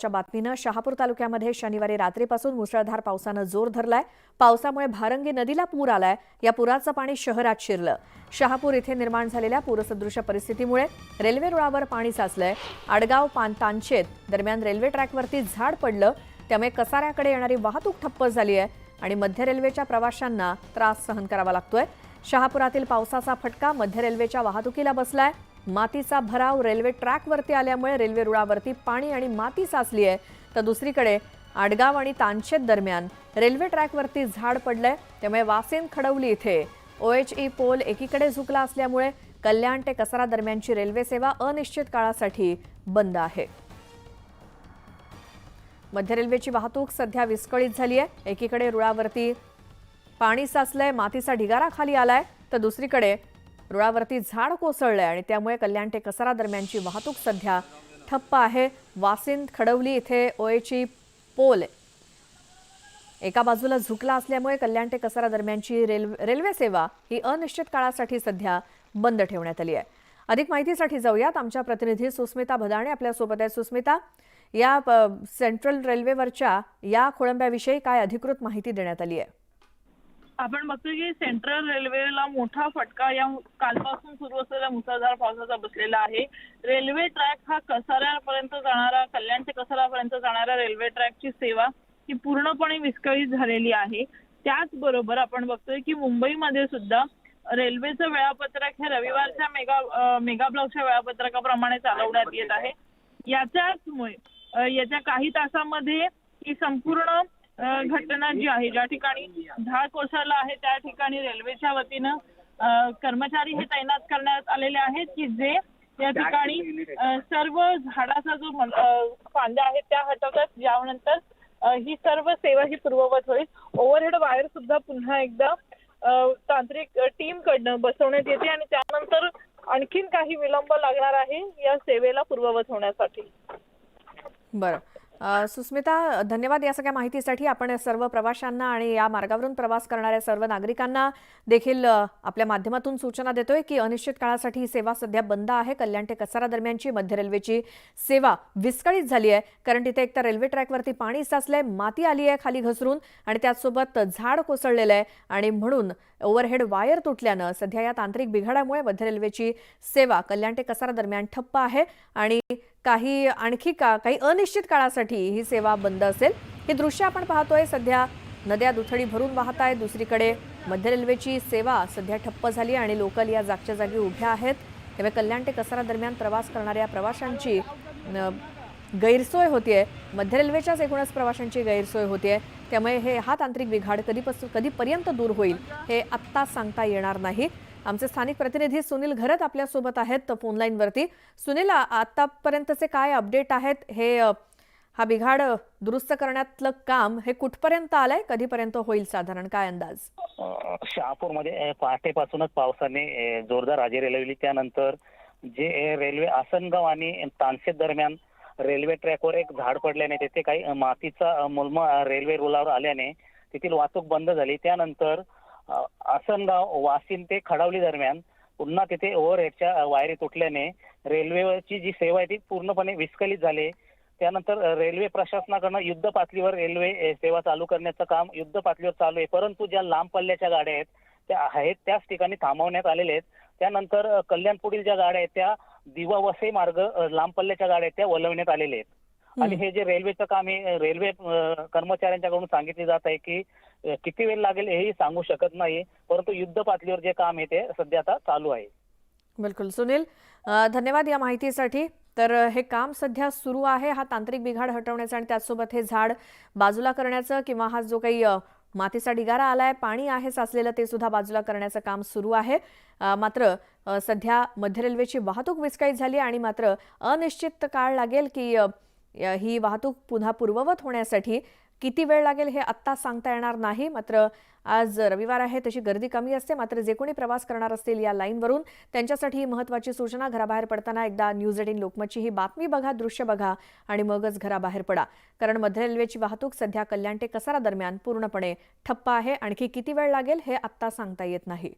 च्या बातमीनं शहापूर तालुक्यामध्ये शनिवारी रात्रीपासून मुसळधार पावसानं जोर धरलाय. पावसामुळे भारंगी नदीला पूर आलाय. या पुराचं पाणी शहरात शिरलं. शहापूर इथे निर्माण झालेल्या पूरसदृश्य परिस्थितीमुळे रेल्वे रुळावर पाणी साचलंय. आडगाव पान तानशेत दरम्यान रेल्वे ट्रॅकवरती झाड पडलं. त्यामुळे कसाऱ्याकडे येणारी वाहतूक ठप्प झाली आहे आणि मध्य रेल्वेच्या प्रवाशांना त्रास सहन करावा लागतोय. शहापुरातील पावसाचा फटका मध्य रेल्वेच्या वाहतुकीला बसलाय. मातीचा भराव रेल्वे ट्रॅकवरती आल्यामुळे रेल्वे रुळावरती पाणी आणि माती साचली आहे. तर दुसरीकडे आडगाव आणि तानशेत दरम्यान रेल्वे ट्रॅकवरती झाड पडलंय त्यामुळे वासेन खडवली इथे. ओएचई पोल एकीकडे झुकला असल्यामुळे कल्याण ते कसारा दरम्यानची रेल्वे सेवा अनिश्चित काळासाठी बंद आहे. मध्य रेल्वेची वाहतूक सध्या विस्कळीत झाली आहे. एकीकडे रुळावरती पाणी साचलंय मातीचा ढिगारा खाली आलाय. तर दुसरीकडे रुळावरती झाड कोसळलंय आणि त्यामुळे कल्याण ते कसारा दरम्यानची वाहतूक सध्या ठप्प आहे. वासिंद खडवली इथे ओएची पोल. एका बाजूला झुकला असल्यामुळे कल्याण ते कसारा दरम्यानची रेल्वे रेल्वे सेवा ही अनिश्चित काळासाठी सध्या बंद ठेवण्यात आली आहे. अधिक माहितीसाठी जाऊयात. आमच्या प्रतिनिधी सुस्मिता भदाणे आपल्यासोबत आहे. सुस्मिता या सेंट्रल रेल्वेवरच्या या खोळंब्याविषयी काय अधिकृत माहिती देण्यात आली आहे? आपण बघतोय की सेंट्रल रेल्वेला मोठा फटका या कालपासून सुरू असलेल्या मुसळधार पावसाचा बसलेला आहे. रेल्वे ट्रॅक हा कसाऱ्यापर्यंत जाणारा कल्याण ते कसाऱ्यापर्यंत जाणाऱ्या रेल्वे ट्रॅकची सेवा ही पूर्णपणे विस्कळीत झालेली आहे. त्याचबरोबर आपण बघतोय की मुंबईमध्ये सुद्धा रेल्वेचं वेळापत्रक हे रविवारच्या मेगा मेगा ब्लॉकच्या वेळापत्रकाप्रमाणे चालवण्यात येत आहे. याच्याचमुळे याच्या काही तासामध्ये ही संपूर्ण घटना जी आहे ज्या ठिकाणी झाड कोसळला आहे त्या ठिकाणी रेल्वेच्या वतीनं कर्मचारी हे तैनात करण्यात आलेले आहेत की जे या ठिकाणी सर्व झाडाचा जो फांद्या आहेत त्या हटवतात. यानंतर ही सर्व सेवा ही पूर्ववत होईल. ओव्हरहेड वायर सुद्धा पुन्हा एकदा तांत्रिक टीम कडनं बसवण्यात येते आणि त्यानंतर आणखीन काही विलंब लागणार आहे या सेवेला पूर्ववत होण्यासाठी. बरं. सुस्मिता धन्यवाद या सगळ्या माहितीसाठी. आपण सर्व प्रवाशांना आणि या मार्गावरून प्रवास करणाऱ्या सर्व नागरिकांना देखील आपल्या माध्यमातून सूचना देतोय की अनिश्चित काळासाठी ही सेवा सध्या बंद आहे. कल्याण ते कसारा दरम्यानची मध्य रेल्वेची सेवा विस्कळीत झाली आहे. कारण तिथे एकतर रेल्वे ट्रॅकवरती पाणी साचलंय माती आली आहे खाली घसरून आणि त्याचसोबत झाड कोसळलेलं आहे आणि म्हणून ओव्हरहेड वायर तुटल्यानं सध्या या तांत्रिक बिघाडामुळे मध्य रेल्वेची सेवा कल्याण ते कसारा दरम्यान ठप्प आहे आणि काही आणखी का काही अनिश्चित काळासाठी ही सेवा बंद असेल हे दृश्य आपण पाहतोय. सध्या नद्या दुथडी भरून वाहत आहेत दुसरीकडे मध्य रेल्वेची सेवा सध्या ठप्प झाली आणि लोकल या जागच्या जागी उभ्या आहेत. त्यामुळे कल्याण ते कसारा दरम्यान प्रवास करणाऱ्या प्रवाशांची गैरसोय होतीये. मध्य रेल्वेच्याच एकूणच प्रवाशांची गैरसोय होतीये. त्यामुळे हे हा तांत्रिक बिघाड कधीपासून कधीपर्यंत दूर होईल हे आत्ता सांगता येणार नाही. आमचे स्थानिक प्रतिनिधी सुनील घरत आपल्यासोबत आहेत फोनलाईनवरती सुनील आतापर्यंतचे काय अपडेट आहेत? हे हा बिघाड दुरुस्त करण्यातलं काम हे कुठपर्यंत आलंय? कधीपर्यंत होईल साधारण? काय अंदाज? शहापूरमध्ये पहाटेपासूनच पावसाने जोरदार हजेरी लावली. त्यानंतर जे रेल्वे आसनगाव आणि तानसेत दरम्यान रेल्वे ट्रॅकवर एक झाड पडल्याने तिथे काही मातीचा मुलमा रेल्वे रुळावर आल्याने तेथील वाहतूक बंद झाली. त्यानंतर आसनगाव वाशिम ते खडावली दरम्यान पुन्हा तिथे ओव्हरहेडच्या वायरी तुटल्याने रेल्वेची जी सेवा आहे ती पूर्णपणे विस्कळीत झाली. त्यानंतर रेल्वे प्रशासनाकडनं युद्ध पातळीवर रेल्वे सेवा चालू करण्याचं काम युद्ध पातळीवर चालू आहे. परंतु ज्या लांब पल्ल्याच्या गाड्या आहेत त्या आहेत त्याच ठिकाणी थांबवण्यात आलेल्या आहेत. त्यानंतर कल्याणपुढील कल्याण पुढील ज्या गाड्या आहेत त्या दिवा वसई मार्ग लांब पल्ल्याच्या गाड्या आहेत त्या वळवण्यात आलेल्या आहेत. आणि हे जे रेल्वेचं काम आहे रेल्वे कर्मचाऱ्यांच्याकडून सांगितले जात आहे की किती वेळ लागेल हेही सांगू शकत नाही परंतु युद्ध पातळीवर जे काम आहे ते सध्या आता चालू आहे. बिलकुल. सुनील धन्यवाद या माहितीसाठी. तर हे काम सध्या सुरू आहे हा तांत्रिक बिघाड हटवण्याचं आणि त्याचसोबत हे झाड बाजूला करण्याचं किंवा हा जो काही मातीचा ढिगारा आलाय पाणी आहे साचलेलं ते सुद्धा बाजूला करण्याचं काम सुरू आहे. मात्र सध्या मध्य रेल्वेची वाहतूक विस्कळीत झाली आणि मात्र अनिश्चित काळ लागेल की ही वाहतूक पुन्हा पूर्ववत होण्यासाठी किती वेळ लागेल हे आत्ता सांगता येणार नाही. मात्र आज रविवार आहे तशी गर्दी कमी असते. मात्र जे कोणी प्रवास करणार असतील या लाईनवरून त्यांच्यासाठी ही महत्त्वाची सूचना घराबाहेर पडताना एकदा न्यूज एटीन लोकमतची ही बातमी बघा दृश्य बघा आणि मगच घराबाहेर पडा. कारण मध्य रेल्वेची वाहतूक सध्या कल्याण ते कसारा दरम्यान पूर्णपणे ठप्प आहे. आणखी किती वेळ लागेल हे आत्ता सांगता येत नाही.